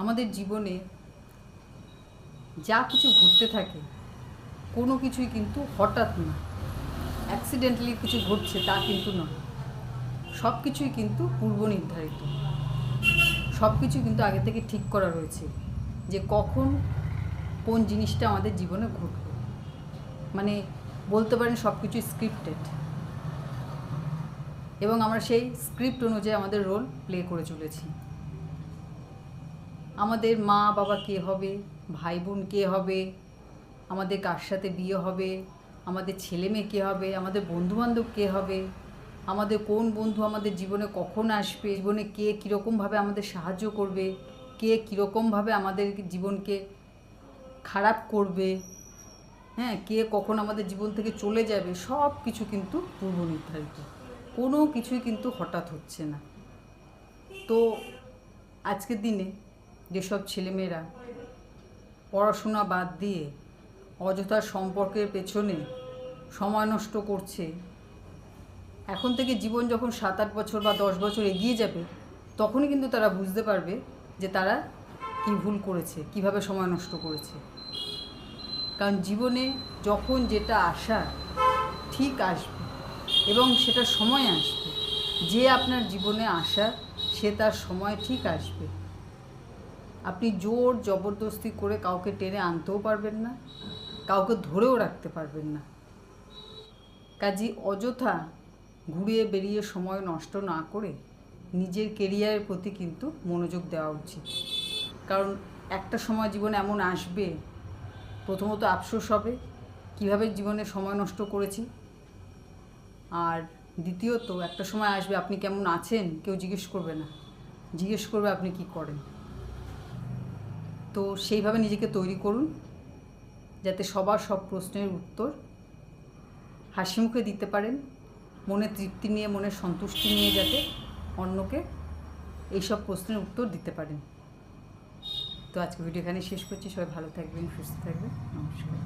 আমাদের জীবনে যা কিছু ঘটতে থাকে, কোনো কিছুই কিন্তু হঠাৎ না। অ্যাক্সিডেন্টালি কিছু ঘটছে তা কিন্তু নয়। সব কিছুই কিন্তু পূর্ব নির্ধারিত। সব কিছু কিন্তু আগে থেকে ঠিক করা রয়েছে যে কখন কোন জিনিসটা আমাদের জীবনে ঘটবে। মানে বলতে পারেন সব কিছু স্ক্রিপ্টেড এবং আমরা সেই স্ক্রিপ্ট অনুযায়ী আমাদের রোল প্লে করে চলেছি। আমাদের মা বাবা কে হবে? ভাই বোন কে হবে? আমাদের কার সাথে বিয়ে হবে? আমাদের ছেলে মেয়ে কে হবে? আমাদের বন্ধুবান্ধব কে হবে? আমাদের কোন বন্ধু আমাদের জীবনে কখন আসবে? জীবনে কে কীরকমভাবে আমাদের সাহায্য করবে? কে কীরকমভাবে আমাদের জীবনকে খারাপ করবে? হ্যাঁ কে কখন আমাদের জীবন থেকে চলে যাবে? সব কিছু কিন্তু পূর্ব নির্ধারিত। কোনো কিছুই কিন্তু হঠাৎ হচ্ছে না। তো আজকের দিনে যেসব ছেলেমেয়েরা পড়াশোনা বাদ দিয়ে অযথা সম্পর্কের পেছনে সময় নষ্ট করছে, এখন থেকে জীবন যখন সাত আট বছর বা দশ বছর এগিয়ে যাবে, তখনই কিন্তু তারা বুঝতে পারবে যে তারা কী ভুল করেছে, কীভাবে সময় নষ্ট করেছে। কারণ জীবনে যখন যেটা আসা ঠিক আসবে এবং সেটা সময় আসবে, যে আপনার জীবনে আসা সে তার সময় ঠিক আসবে। আপনি জোর জবরদস্তি করে কাউকে টেনে আনতেও পারবেন না, কাউকে ধরেও রাখতে পারবেন না। কাজী অযথা ঘুরিয়ে বেরিয়ে সময় নষ্ট না করে নিজের কেরিয়ারের প্রতি কিন্তু মনোযোগ দেওয়া উচিত। কারণ একটা সময় জীবনে এমন আসবে, প্রথমত আফসোস হবে, কীভাবে জীবনে সময় নষ্ট করেছি? আর দ্বিতীয়ত, একটা সময় আসবে, আপনি কেমন আছেন? কেউ জিজ্ঞেস করবে না। জিজ্ঞেস করবে, আপনি কি করেন? তো সেইভাবে নিজেকে তৈরি করুন, যাতে সবার সব প্রশ্নের উত্তর হাসি মুখে দিতে পারেন, মনে তৃপ্তি নিয়ে, মনে সন্তুষ্টি নিয়ে যাতে অন্যকে এইসব প্রশ্নের উত্তর দিতে পারেন। তো আজকে ভিডিও এখানে শেষ করছি। সবাই ভালো থাকবেন, সুস্থ থাকবেন। নমস্কার।